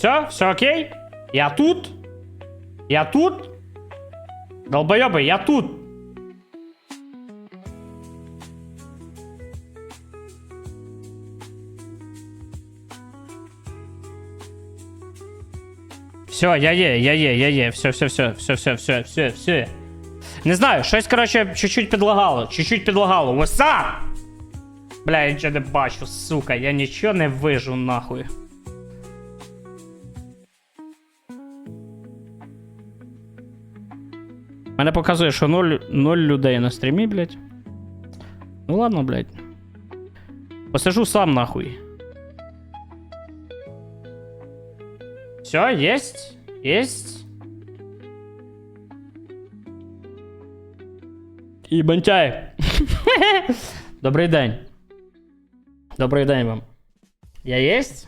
Все, все окей? Я тут? Я тут? Долбойоби, я тут. Все, я є, я є, я є. Все, все, все, все, все, все, все, все. Не знаю, щось, коротше, чуть-чуть підлагало. Чуть-чуть підлагало. What's? Бля, я нічого не бачу, сука, я нічого не вижу нахуй. Мене показує, що 0, 0 людей на стрімі, блядь. Ну ладно, блядь. Посижу сам нахуй. Все, есть? Есть? І бантяй. Добрий день. Добрий день вам. Я єсть?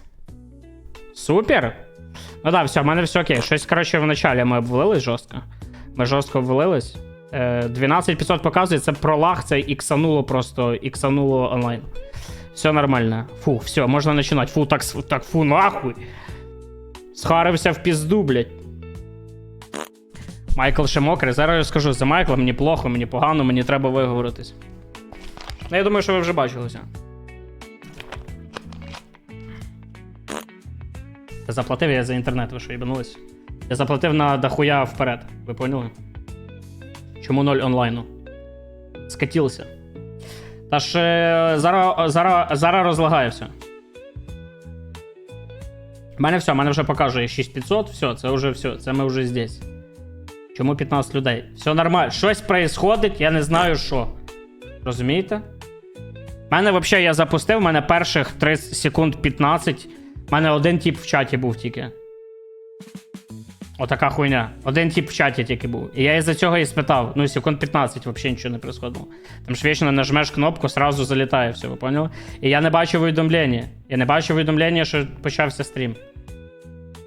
Супер. Ну да, все, в мене все окей. Щось, коротше, в началі ми обвалились жорстко. Ми жорстко обвалились. Е, 12500 показує, це пролаг, це іксануло просто, іксануло онлайн. Все нормально. Фу, все, можна починати. Фу, так, так, фу, нахуй. Схарився в пізду, блядь. Майкл ще мокрий. Зараз я скажу за Майкла, мені плохо, мені погано, мені треба виговоритись. Ну, я думаю, що ви вже бачилися. Заплатив я за інтернет, ви що, їбанулись? Я заплатив на дохуя вперед. Ви поняли? Чому ноль онлайну? Скатілося. Та ж е, зараз, зараз, зараз розлагаюся. У мене все, у мене вже показує 6500, все, це вже все, це ми вже здесь. Чому 15 людей? Все нормально. Щось происходить, я не знаю що. Розумієте? У мене взагалі я запустив, у мене перших 30 секунд 15. У мене один тип в чаті був тільки. Отака хуйня. Один тип в чаті тільки був. І я із-за цього і спитав. Ну, секунд 15 взагалі нічого не происходило. Там ж вічно нажмеш кнопку, сразу залітає все, ви поняли? І я не бачу повідомлення. Я не бачу повідомлення, що почався стрім.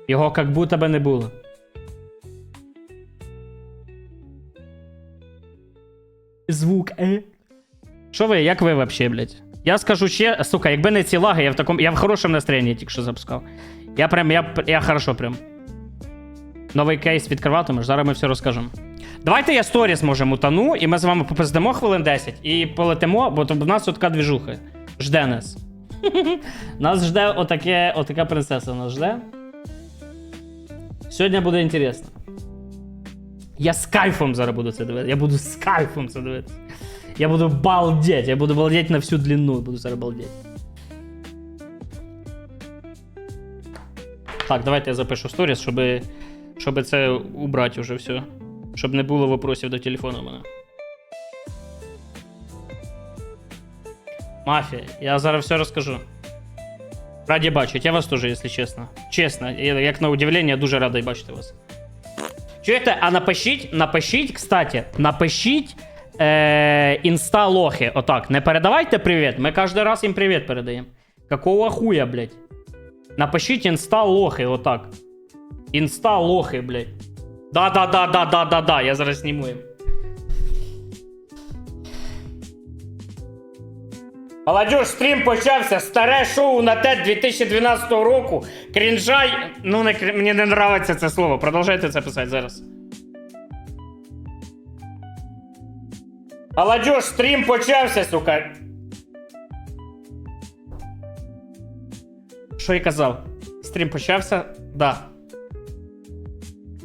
Його як будто би не було. Звук, е. Що ви, як ви вообще, блядь? Я скажу ще, сука, якби не ці лаги, я в такому. Я в хорошому настроєнні тільки що запускав. Я прям, я, я хорошо прям. Новий кейс відкриватимеш, зараз ми все розкажемо. Давайте я сторіс може мутану, і ми з вами попиздимо хвилин 10 і полетимо, бо в нас тут така двіжуха. Жде нас. Нас жде отаке, отака принцеса нас жде. Сьогодні буде інтересно. Я з кайфом зараз буду це дивитися. Я буду з кайфом це дивитися. Я буду балдеть. Я буду балдеть на всю длину. Буду зараз балдеть. Так, давайте я запишу сторіс, щоб, щоб це убрати вже все. Щоб не було вопросів до телефону в мене. Мафія, я зараз все розкажу. Раді бачити, я вас теж, якщо чесно. Чесно, як на удивлення, я дуже радий бачити вас. Чуєте, а напишіть, напишіть, кстати, напишіть е, інста лохи. Отак. Не передавайте привіт. Ми кожен раз їм привіт передаємо. Какого хуя, блядь? Напишіть інста лохи, отак. Інста лохи, блядь. Да-да-да-да-да-да-да. Я зараз зніму їм. Молодіж, стрім почався. Старе шоу на ТЕД 2012 року. Крінжай. Ну, не, крі- мені не нравиться це слово. Продовжайте це писати зараз. Молодіж, стрім почався, сука. Що я казав? Стрім почався? Да.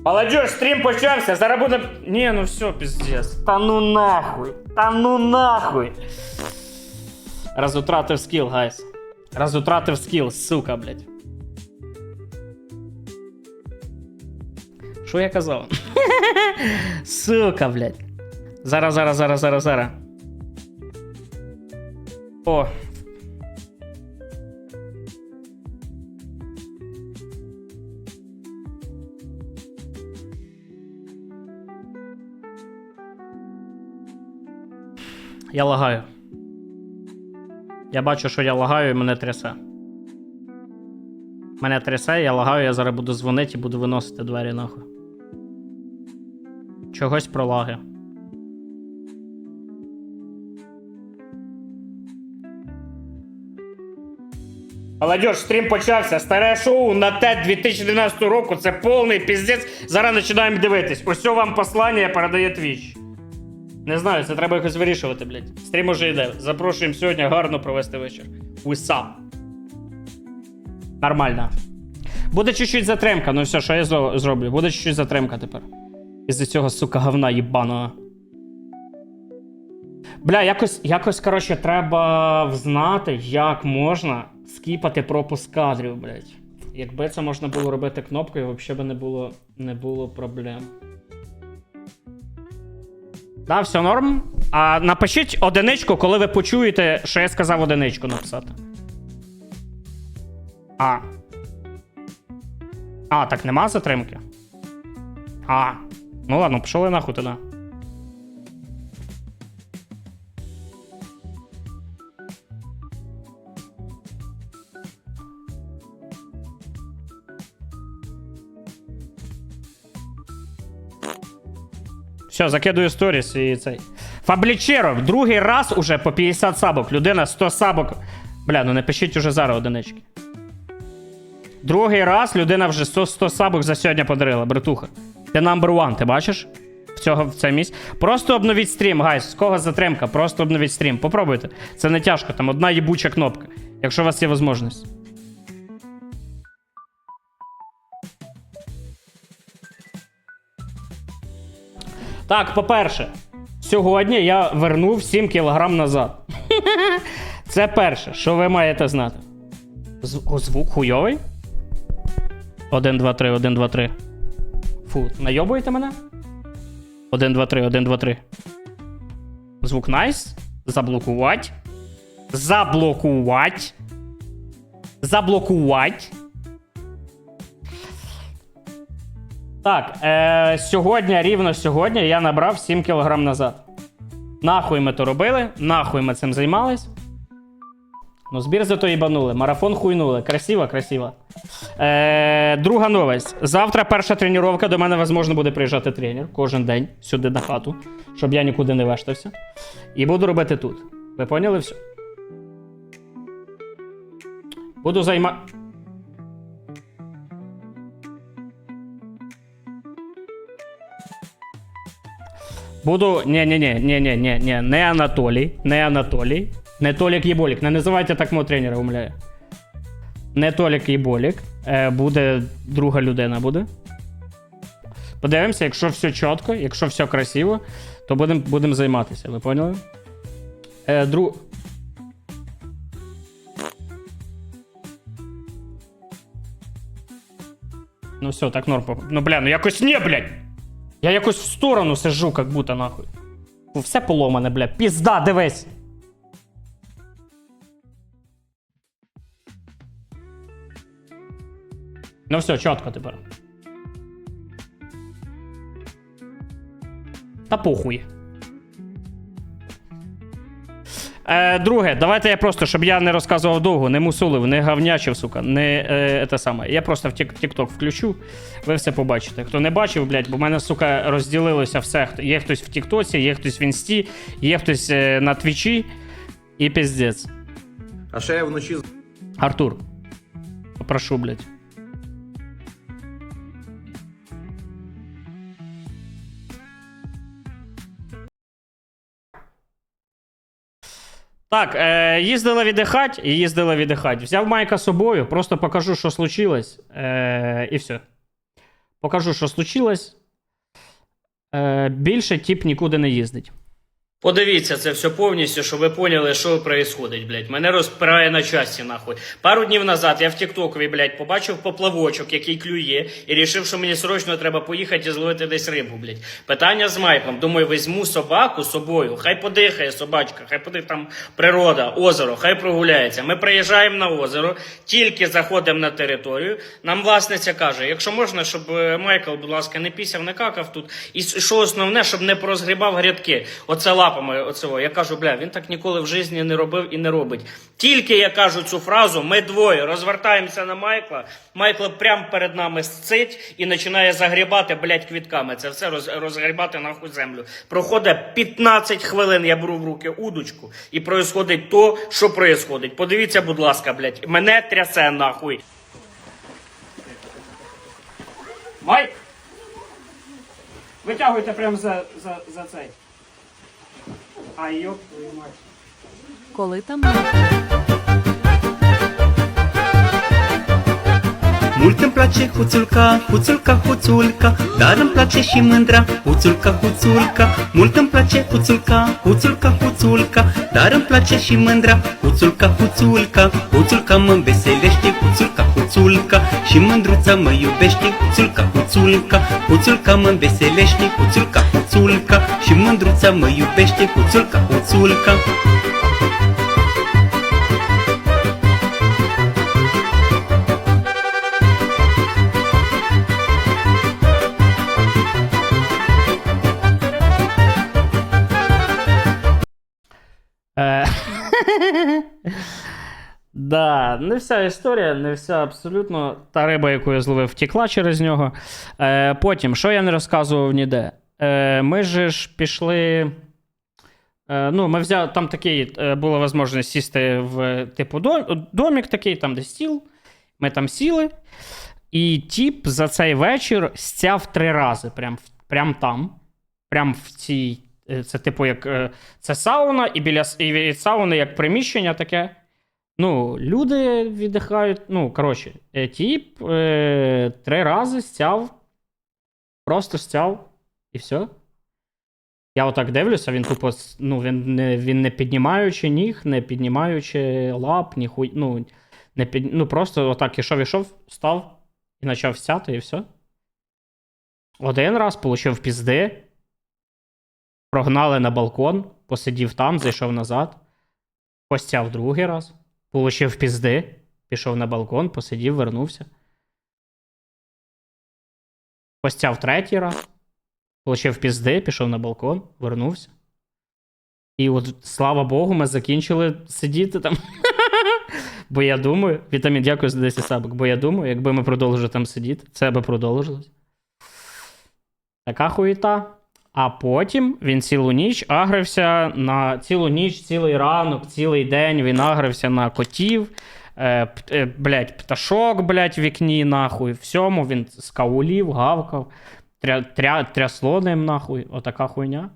Молодіж, стрім почався. Зараз буде. Ні, ну все, піздец. Та ну нахуй. Та ну нахуй. Разутратив скіл, гайс. Разутратив скіл, сука, блядь. Що я казав? сука, блядь. Зараз, зараз, зараз, зараз, зараз. О. Я лагаю. Я бачу, що я лагаю і мене трясе. Мене трясе, я лагаю, я зараз буду дзвонити і буду виносити двері нахуй. Чогось про лаги. Молодіж, стрім почався. Старе шоу на ТЕД 2012 року. Це повний піздець. Зараз починаємо дивитись. Ось вам послання я передає Twitch. Не знаю, це треба якось вирішувати, блядь. Стрім уже йде. Запрошуємо сьогодні гарно провести вечір. Уса. Нормально. Буде чуть-чуть затримка, ну все, що я зроблю? Буде чуть-чуть затримка тепер. Із-за цього, сука, говна їбаного. Бля, якось, якось, коротше, треба взнати, як можна скіпати пропуск кадрів, блядь. Якби це можна було робити кнопкою, взагалі би не було, не було проблем. Да, все норм. А напишіть одиничку, коли ви почуєте, що я сказав одиничку написати. А. А, так нема затримки? А. Ну ладно, пішли нахуй тоді. Все, закидую сторіс і цей. Фаблічеров, другий раз уже по 50 сабок. Людина 100 сабок. Бля, ну не пишіть уже зараз одинички. Другий раз людина вже 100, 100 сабок за сьогодні подарила, братуха. Ти number one, ти бачиш? В цього в цей місць. Просто обновіть стрім, гайс. З кого затримка? Просто обновіть стрім. Попробуйте. Це не тяжко, там одна їбуча кнопка. Якщо у вас є можливість. Так, по-перше, сьогодні я вернув 7 кілограм назад. Це перше, що ви маєте знати. З- о, звук хуйовий? 1, 2, 3, 1, 2, 3. Фу, найобуєте мене? 1, 2, 3, 1, 2, 3. Звук найс. Заблокувати. Заблокувати. Заблокувати. Так, е, сьогодні, рівно сьогодні, я набрав 7 кг назад. Нахуй ми то робили, нахуй ми цим займались. Ну, збір зато їбанули. Марафон хуйнули. Красиво, красиво. Е, друга новость. Завтра перша тренування. До мене, можливо, буде приїжджати тренер кожен день сюди на хату, щоб я нікуди не вештався. І буду робити тут. Ви поняли все? Буду займа. Буду. Ні, ні, ні, не Анатолій, не Анатолій, не Толік Єболік. Не називайте так мого тренера, умоляю. Не Толік Єболік. Е, буде друга людина буде. Подивимося, якщо все чітко, якщо все красиво, то будемо будем займатися, ви поняли? Е, дру... Ну все, так норм. Ну бля, ну якось ні, блядь! Я якось в сторону сижу, как будто нахуй. Все поломане, бля. Пізда, дивись. Ну все, чітко тепер. Та похуй. Е, друге, давайте я просто, щоб я не розказував довго, не мусулив, не гавнячив, сука, не е, те саме. Я просто в тік- TikTok включу, ви все побачите. Хто не бачив, блядь, бо в мене, сука, розділилося все. Є хтось в Тіктоці, є хтось в Інсті, є хтось е, на Твічі і піздець. А ще я вночі Артур. Попрошу, блядь. Так, е, їздила віддихать і їздила віддихать. Взяв Майка з собою, просто покажу, що случилось. Е, і все. Покажу, що случилось. Е, більше тіп нікуди не їздить. Подивіться це все повністю, щоб ви поняли, що відбувається, блядь. Мене розпирає на часті, нахуй. Пару днів назад я в Тіктокові, блядь, побачив поплавочок, який клює, і рішив, що мені срочно треба поїхати і зловити десь рибу, блядь. Питання з Майком. Думаю, візьму собаку з собою, хай подихає собачка, хай подихає там природа, озеро, хай прогуляється. Ми приїжджаємо на озеро, тільки заходимо на територію. Нам власниця каже, якщо можна, щоб е, Майкл, будь ласка, не пісяв, не какав тут. І що основне, щоб не порозгрібав грядки. Оце лапами оцього. Я кажу, бля, він так ніколи в житті не робив і не робить. Тільки я кажу цю фразу, ми двоє розвертаємося на Майкла. Майкл прямо перед нами сцить і починає загрібати, блядь, квітками. Це все роз, розгрібати нахуй землю. Проходить 15 хвилин, я беру в руки удочку, і происходить то, що происходить. Подивіться, будь ласка, блядь, мене трясе нахуй. Майк! Витягуйте прямо за, за, за цей. А йоп твою мать. Коли там Mult îmi place huțulca, huțulca, huțulca Dar îmi place și mândra, huțulca, huțulca. Mult îmi place huțulca, huțulca, huțulca Dar îmi place și mândra, huțulca, huțulca. Huțulca mă înveselește, huțulca, huțulca Și mândruța mă iubește, huțulca, huțulca. Huțulca mă înveselește, huțulca, huțulca Și mândruța mă iubește, huțulca, huțulca Да, не вся історія, не вся абсолютно. Та риба, яку я зловив, втекла через нього. Е, потім, що я не розказував ніде? Е, ми ж пішли. Е, ну, ми взяли, там такий, е, була можливість сісти в типу дом, домік такий, там, де стіл. Ми там сіли. І тіп за цей вечір стяв три рази. Прям, прям там. Прям в цій. е, Це, типу, як. е, Це сауна, і біля і від сауни як приміщення таке. Ну, люди віддихають. Ну, коротше, е, тіп е, три рази стяв. Просто стяв, і все. Я отак дивлюся, він тупо, ну, він не, він не піднімаючи ніг, не піднімаючи лап, ні ну, не під, ну, просто отак ішов, ішов, став і почав стяти, і все. Один раз получив пізди, прогнали на балкон, посидів там, зайшов назад, постяв другий раз, получив пізди, пішов на балкон, посидів, вернувся. Постяв третій раз, получив пізди, пішов на балкон, вернувся. І от, слава Богу, ми закінчили сидіти там. Бо я думаю, Вітамін, дякую за 10 сабок. Бо я думаю, якби ми продовжили там сидіти, це би продовжилось. Така хуєта. А потім він цілу ніч агрився на цілу ніч, цілий ранок, цілий день він агрився на котів, е, е, блядь, пташок, блядь, в вікні, нахуй. Всьому він скаулів, гавкав, тря, тря, трясло ним, нахуй. Отака хуйня.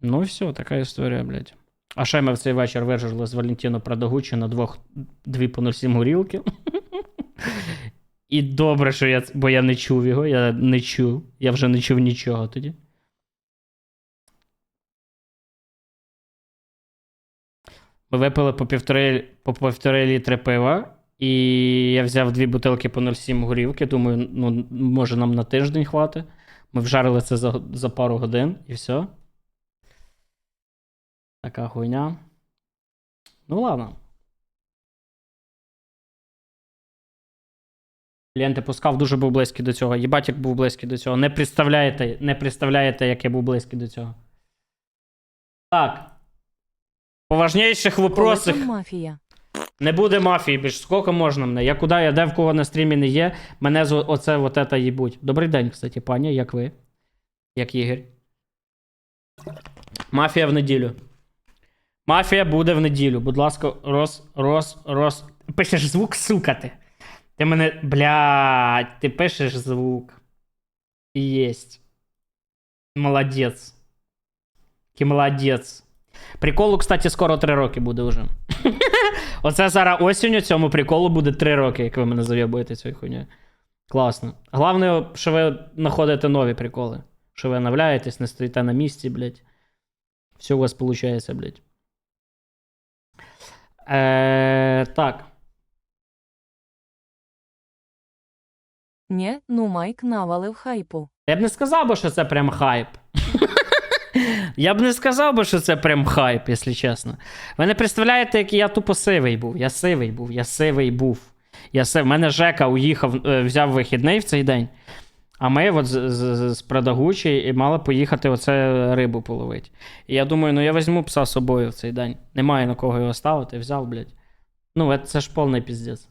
Ну все, така історія, блядь. А ще ми в цей вечір вижили з Валентино Прадогучі на двох дві по 07 горілки. І добре, що я, бо я не чув його, я не чув. Я вже не чув нічого тоді. Ми випили по півтори, по півтори літри пива, і я взяв дві бутилки по 0,7 горілки. Думаю, ну, може нам на тиждень хватить. Ми вжарили це за, за пару годин і все. Така хуйня. Ну ладно. Клієнти пускав, дуже був близький до цього. Єбать, як був близький до цього. Не представляєте, не представляєте, як я був близький до цього. Так. По важніших коли вопросах там мафія. не буде мафії більш. Скільки можна мене? Я куди, я де в кого на стрімі не є, мене з оце вот это їбуть. Добрий день, кстати, пані, як ви? Як Ігор? Мафія в неділю. Мафія буде в неділю. Будь ласка, роз, роз, роз. Пишеш звук, сука ти. Ти мене. Блядь, ти пишеш звук. Єсть. Молодець. Ти молодець. Приколу, кстати, скоро 3 роки буде вже. Оце зараз осінню цьому приколу буде 3 роки, як ви мене зав'ябуєте цією хуйнею. Класно. Головне, що ви знаходите нові приколи. Що ви оновляєтесь, не стоїте на місці, блядь. Все у вас виходить, блядь. Е, так. Нє, ну Майк навалив хайпу. Я б не сказав би, що це прям хайп. Я б не сказав би, що це прям хайп, якщо чесно. Ви не представляєте, який я тупо сивий був. Я сивий був, я сивий був. Я сив... Мене Жека уїхав, е, взяв вихідний в цей день. А ми от з, з, з Прадагучі і мали поїхати оце рибу половити. І я думаю, ну я візьму пса з собою в цей день. Немає на кого його ставити, взяв, блядь. Ну, це ж повний піздець.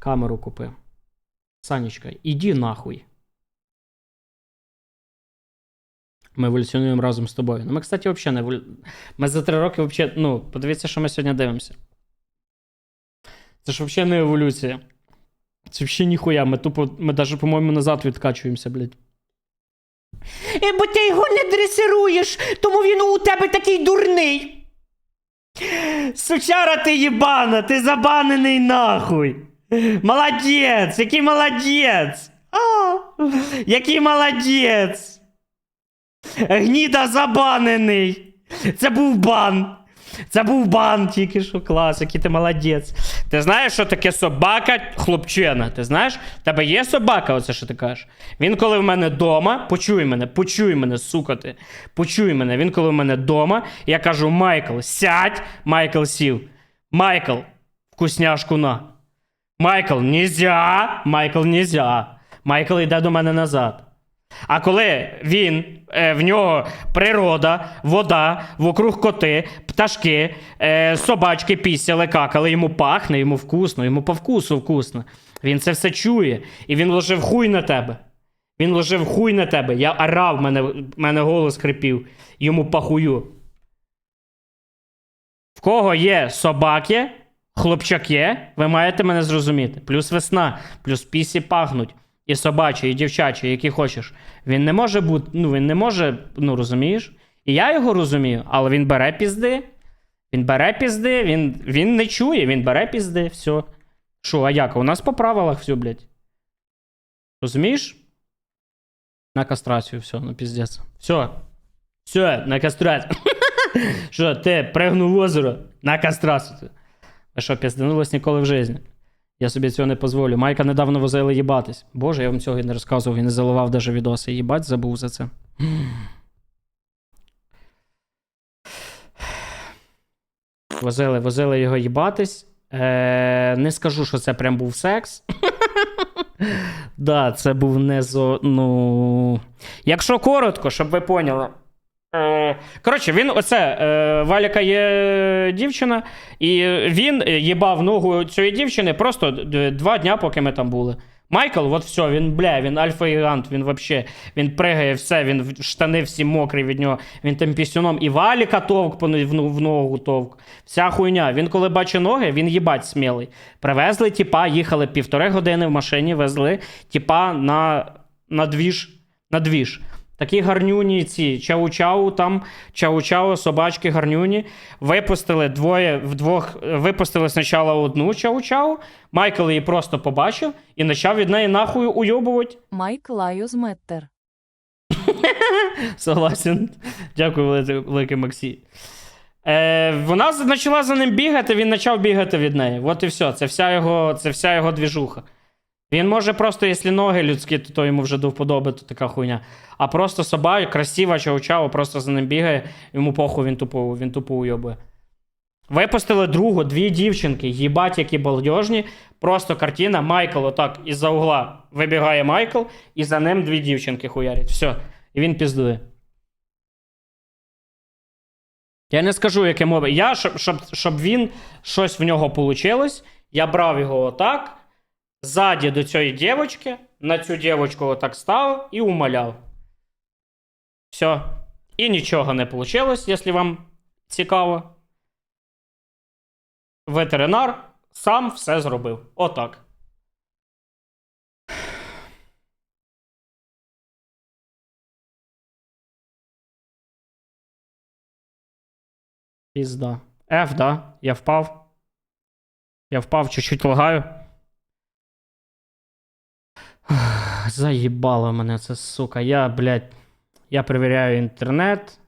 Камеру купив. Санечка, іди нахуй. Ми еволюціонуємо разом з тобою. Ну, ми, кстати, взагалі не еволю... Ми за три роки взагалі. Ну, подивіться, що ми сьогодні дивимося. Це ж взагалі не еволюція. Це взагалі ніхуя. Ми тупо, ми навіть, по-моєму, назад відкачуємося, блядь. Е, бо ти його не дресируєш, тому він у тебе такий дурний. Сучара ти їбана, ти забанений нахуй. Молодець, який молодець. А, який молодець. Гніда забанений. Це був бан. Це був бан тільки що клас, який ти молодець. Ти знаєш, що таке собака хлопчина? Ти знаєш? Тебе є собака, оце що ти кажеш. Він коли в мене вдома, почуй мене, почуй мене, сука ти. Почуй мене. Він коли в мене вдома, я кажу: Майкл, сядь, Майкл сів. Майкл, вкусняшку на. Майкл, нельзя. Майкл, нельзя. Майкл йде до мене назад. А коли він, е, в нього природа, вода, вокруг коти, пташки, е, собачки пісяли, какали, йому пахне, йому вкусно, йому по вкусу вкусно. Він це все чує. І він ложив хуй на тебе. Він ложив хуй на тебе. Я орав, мене, мене голос крипів. Йому пахую. В кого є собаки, хлопчаки, ви маєте мене зрозуміти. Плюс весна, плюс пісі пахнуть. І собачі, і дівчачі, які хочеш. Він не може бути, ну він не може, ну розумієш? І я його розумію, але він бере пізди. Він бере пізди, він, він не чує, він бере пізди, все. Що, а як? У нас по правилах все, блядь. Розумієш? На кастрацію, все, ну піздець. Все. Все, на кастрацію. Що, ти пригнув озеро на кастрацію. Що, пізданулось ніколи в житті? Я собі цього не дозволю. Майка недавно возили їбатись. Боже, я вам цього і не розказував і не заливав даже відоси. Їбать, забув за це. Возили, возили його їбатись. Е, не скажу, що це прям був секс. да, це був не зо. Ну. Якщо коротко, щоб ви поняли. Е, коротше, він оце. Е, Валіка є дівчина, і він їбав ногу цієї дівчини просто два дня, поки ми там були. Майкл, от все, він бля, він альфа-гігант, він вообще, він пригає все, він штани всі мокрі від нього, він тим пісюном і валіка товк ну- в ногу товк. Вся хуйня. Він коли бачить ноги, він їбать смілий. Привезли тіпа, їхали півтори години в машині, везли тіпа на, на двіж. На двіж. Такі гарнюні ці чау-чау там, чау-чау, собачки гарнюні. Випустили двоє вдвох, випустили спочатку одну чау-чау. Майкл її просто побачив і почав від неї нахуй уйобувати. Майк Лайус Меттер. Согласен. Дякую, велике Максі. Е, вона почала за ним бігати, він почав бігати від неї. От і все. Це вся його, це вся його двіжуха. Він може просто, якщо ноги людські, то, то йому вже до вподоби, то така хуйня. А просто собака, красива чау-чау, просто за ним бігає, йому похуй, він тупо, він тупо уйобує. Випустили другу, дві дівчинки, їбать, які балдежні. Просто картина, Майкл отак із-за угла вибігає Майкл, і за ним дві дівчинки хуярять. Все. І він піздує. Я не скажу, яке мови. Я, щоб, щоб, щоб він щось в нього вийшло, я брав його отак, ззаді до цієї дівчинки, на цю дівчинку отак ставив і умоляв. Все. І нічого не вийшло, якщо вам цікаво. Ветеринар сам все зробив. Отак. Пізда. F, да. Я впав. Я впав, чуть-чуть лагаю. Заїбало мене це, сука. Я, блядь, я перевіряю інтернет.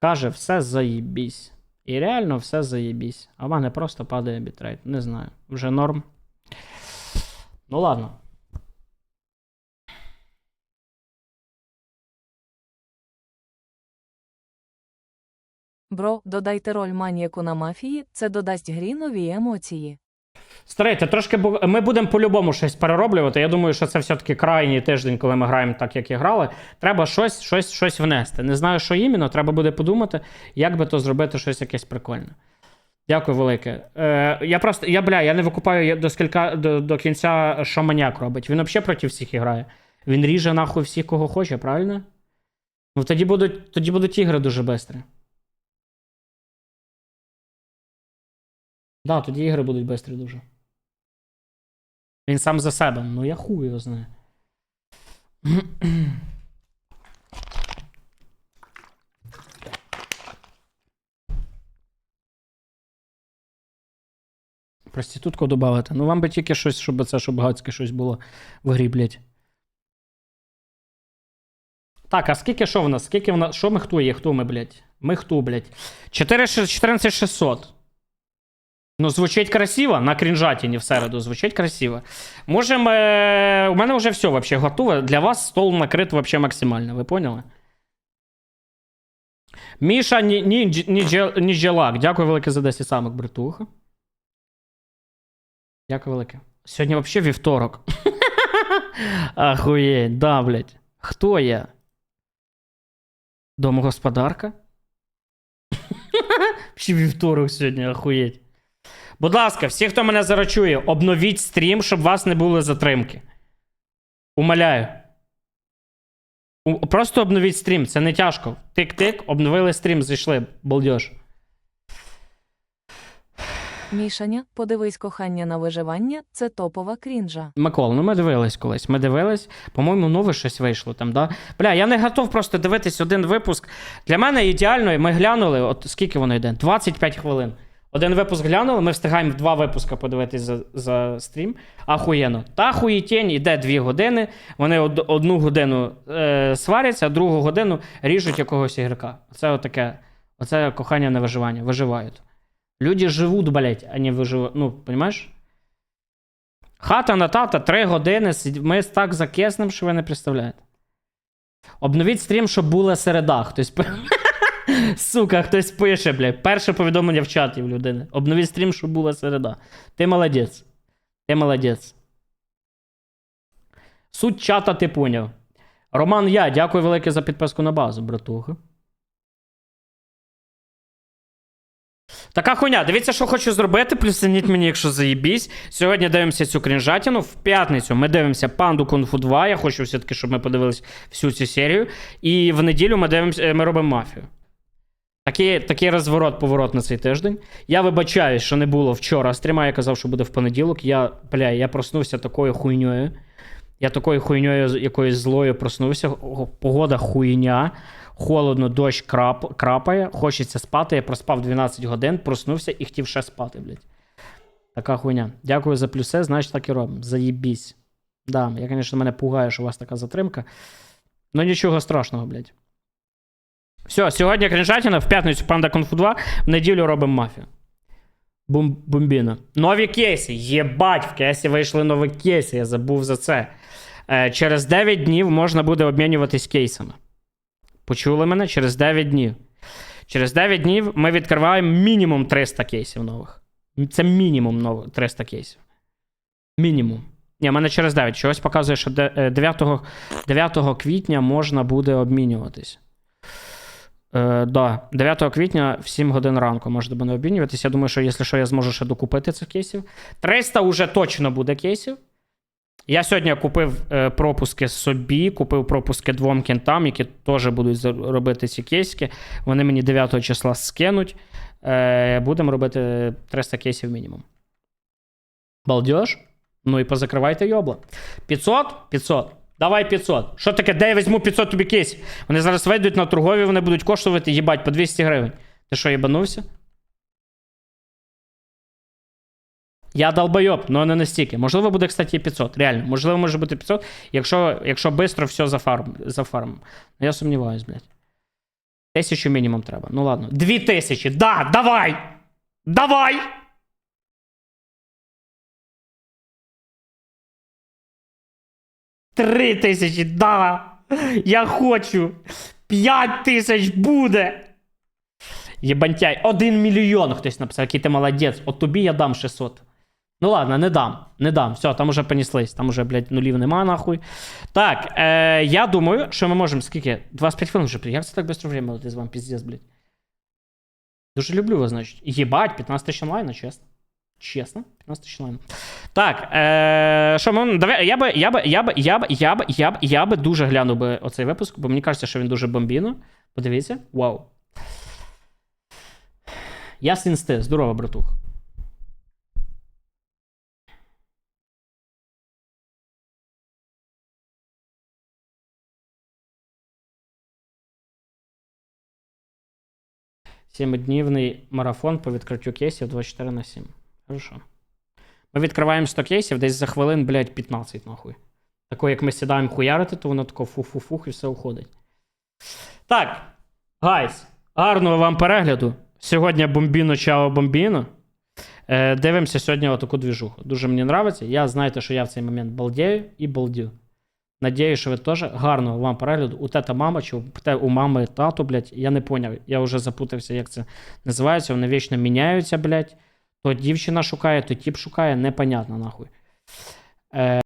Каже, все заєбісь. І реально все заєбісь. А в мене просто падає бітрейт. Не знаю. Вже норм. Ну ладно. Бро, додайте роль маніяку на мафії, це додасть грі нові емоції. Старий, ти трошки ми будемо по-любому щось перероблювати. Я думаю, що це все-таки крайній тиждень, коли ми граємо так, як і грали. Треба щось, щось, щось внести. Не знаю, що іменно, треба буде подумати, як би то зробити щось якесь прикольне. Дякую велике. Е, я просто, я бля, я не викупаю до, скільки, до, до кінця, що маняк робить. Він взагалі проти всіх грає. Він ріже нахуй всіх, кого хоче, правильно? Ну тоді будуть, тоді будуть ігри дуже швидкі. Да, тоді ігри будуть швидкі дуже. Він сам за себе. Ну я хуй його знаю. Проститутку додати. Ну вам би тільки щось, щоб це, щоб гацьке щось було в грі, блядь. Так, а скільки що в нас? Скільки в нас? Що ми хто є? Хто ми, блядь? Ми хто, блядь? 4, 14 600. Ну, звучить красиво, на крінжатіні в середу звучить красиво. Можемо. Е... У мене вже все вообще готове. Для вас стол накрит вообще максимально, ви поняли? Міша Ні- Ніджелак. Дякую велике за 10 самок, братуха. Дякую велике. Сьогодні вообще вівторок. Ахуєть, да, блядь. Хто я? Домогосподарка? Ще вівторок сьогодні, ахуєть. Будь ласка, всі, хто мене зараз чує, обновіть стрім, щоб у вас не були затримки. Умоляю. У- Просто обновіть стрім, це не тяжко. Тик-тик, обновили стрім, зайшли, балдеж. Мішаня, подивись кохання на виживання це топова крінжа. Микола, ну ми дивились колись. Ми дивились. По-моєму, нове щось вийшло там, да? Бля, я не готов просто дивитись один випуск. Для мене ідеально, ми глянули, от скільки воно йде? 25 хвилин. Один випуск глянули, ми встигаємо два випуска подивитись за, за стрім. Ахуєнно. Та хуєтень йде дві години. Вони од, одну годину е, сваряться, а другу годину ріжуть якогось ігрока. Це отаке. Оце кохання на виживання. Виживають. Люди живуть, блять, а не виживають. Ну, розумієш? Хата на тата, 3 години. Ми так закиснем, що ви не представляєте. Обновіть стрім, щоб була середа. Хтось Сука, хтось пише, блядь. Перше повідомлення в чаті в людини. Обновіть стрім, щоб була середа. Ти молодець. Ти молодець. Суть чата ти поняв. Роман я, дякую велике за підписку на базу, братуха. Така хуйня. Дивіться, що хочу зробити. Плюсаніть мені, якщо заїбісь. Сьогодні дивимося цю крінжатіну. В п'ятницю ми дивимося панду Кунг-Фу 2. Я хочу все-таки, щоб ми подивились всю цю серію. І в неділю ми дивимося, е, ми робимо мафію. Такий, такий розворот, поворот на цей тиждень. Я вибачаюсь, що не було вчора стріма. Я казав, що буде в понеділок. Я, бля, я проснувся такою хуйньою. Я такою хуйньою, якоюсь злою проснувся. Погода хуйня. Холодно, дощ крап, крапає, хочеться спати. Я проспав 12 годин, проснувся і хотів ще спати, блядь. Така хуйня. Дякую за плюсе, значить так і робимо. Заєбісь. Да, я, звісно, мене пугаю, що у вас така затримка. Ну нічого страшного, блядь. Все, сьогодні крінжатіна, в п'ятницю Панда Конфу 2, в неділю робимо мафію. Бум, бомбіна. Нові кейси. Єбать, в кейсі вийшли нові кейси, я забув за це. Е, через 9 днів можна буде обмінюватись кейсами. Почули мене? Через 9 днів. Через 9 днів ми відкриваємо мінімум 300 кейсів нових. Це мінімум нових 300 кейсів. Мінімум. Ні, в мене через 9. Чогось показує, що е, 9, 9 квітня можна буде обмінюватись. Е, да, 9 квітня в 7 годин ранку можна буде обмінюватись. Я думаю, що якщо що, я зможу ще докупити цих кейсів. 300 вже точно буде кейсів. Я сьогодні купив е, пропуски собі, купив пропуски двом кентам, які теж будуть робити ці кейски. Вони мені 9 числа скинуть. Е, будемо робити 300 кейсів мінімум. Балдеж? Ну і позакривайте йобла. 500? 500. Давай 500. Що таке? Де я візьму 500 тобі кейсів? Вони зараз вийдуть на торгові, вони будуть коштувати, їбать, по 200 гривень. Ти що, їбанувся? Я долбойоб, але не настільки. Можливо, буде, кстати, 500. Реально, можливо, може бути 500, якщо, якщо швидко все зафарм, зафарм. Ну, я сумніваюсь, блядь. Тисячу мінімум треба. Ну ладно. Дві тисячі. Да, давай! Давай! Три тисячі, да! Я хочу! П'ять тисяч буде! Єбантяй, один мільйон хтось написав, який ти молодець. От тобі я дам 600. Ну ладно, не дам. Не дам. Все, там уже понеслись. Там уже, блядь, нулів нема, нахуй. Так, е, я думаю, що ми можемо скільки? 25 хвилин вже. Як це так швидко время летить з вами, піздець, блядь. Дуже люблю вас, значить. Єбать, 15 тисяч онлайна, чесно. Чесно, 15 тисяч онлайна. Так, е, що ми, давай, я би, я би, я би, я би, я би, я би, я би дуже глянув би оцей випуск, бо мені кажеться, що він дуже бомбіно. Подивіться. Вау. Я з. Здорово, братух. Сімиднівний марафон по відкриттю кейсів 24 на 7. Хорошо. Ми відкриваємо 100 кейсів десь за хвилин, блядь, 15, нахуй. Тако, як ми сідаємо хуярити, то воно тако фух-фух-фух і все уходить. Так, гайс, гарного вам перегляду. Сьогодні бомбіно чао бомбіно. Е, дивимося сьогодні отаку двіжуху. Дуже мені подобається. Я знаєте, що я в цей момент балдею і балдю. Надію, що ви теж гарного вам перегляду. У тета мама чи у мами тату, блядь, я не поняв. Я вже запутався, як це називається. Вони вічно міняються, блядь. То дівчина шукає, то тіп шукає, непонятно, нахуй. Е,